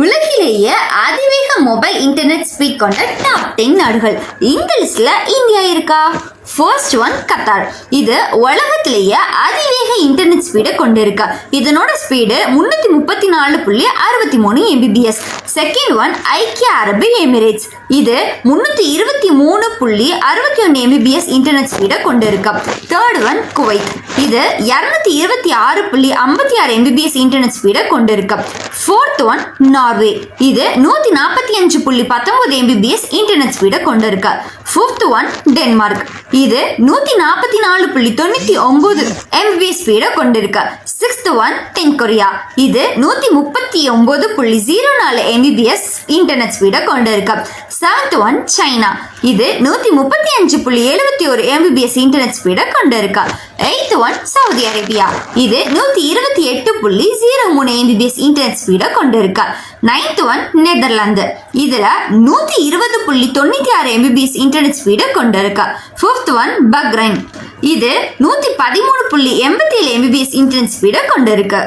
உலகிலேயே அதிவேக mobile internet speed கொண்ட டாப் டென் நாடுகள் இந்த லிஸ்ட்ல இந்தியா இருக்கா? First one Qatar. இது உலகத்திலேயே அதிவேக இன்டர்நெட் ஸ்பீடை கொண்டிருக்கு. இதனோட ஸ்பீடு முன்னூத்தி முப்பத்தி நாலு புள்ளி அறுபத்தி மூணு எம்பிபிஎஸ் செகண்ட் ஒன் ஐக்கிய அரபு எமிரேட்ஸ். இது முன்னூத்தி இருபத்தி மூணு புள்ளி அறுபத்தி ஒன்று எம்பிபிஎஸ் இன்டர்நெட் ஸ்பீடை கொண்டிருக்க. தேர்ட் ஒன் குவைத் இது இரநூத்தி இருபத்தி ஆறு புள்ளி ஐம்பத்தி ஆறு எம்பிபிஎஸ் இன்டர்நெட் ஸ்பீடை கொண்டிருக்க. ஃபோர்த் ஒன் நார்வே இது நூத்தி நாற்பத்தி அஞ்சு புள்ளி பத்தொன்பது எம்பிபிஎஸ் இன்டர்நெட் ஸ்பீடை கொண்டிருக்க. ஃபிஃப்த் ஒன் டென்மார்க் இது நூத்தி நாற்பத்தி நாலு புள்ளி தொண்ணூத்தி ஒன்பது எம்பிபிஎஸ் ஸ்பீடை கொண்டிருக்க. சிக்ஸ்த் ஒன் தென் கொரியா இது நூத்தி முப்பத்தி ஒன்பது புள்ளி ஜீரோ நாலு எம்பிபிஎஸ் இன்டர்நெட் ஸ்பீடை கொண்டிருக்க. செவன்த் ஒன் சைனா இது நூத்தி முப்பத்தி அஞ்சு புள்ளி எழுபத்தி ஒரு எம்பிபிஎஸ் இன்டர்நெட் ஸ்பீடை கொண்டிருக்க. எயித் ஒன் சவுதி அரேபியா இது நூத்தி இருபத்தி எட்டு புள்ளி ஜீரோ மூணு எம்பிபிஎஸ் இன்டர்நெட் ஸ்பீடை கொண்டிருக்க. நைன்த் ஒன் நெதர்லாந்து இதுல நூத்தி இருபது புள்ளி தொண்ணூத்தி ஆறு எம்பிபிஎஸ் இன்டர்நெட் ஸ்பீடை கொண்டிருக்க. ஃபிஃப்த் ஒன் பக்ரைன் இது நூத்தி பதிமூணு புள்ளி எண்பத்தி ஏழு எம்பிபிஎஸ் இன்டர்நெட் ஸ்பீடை கொண்டிருக்கு.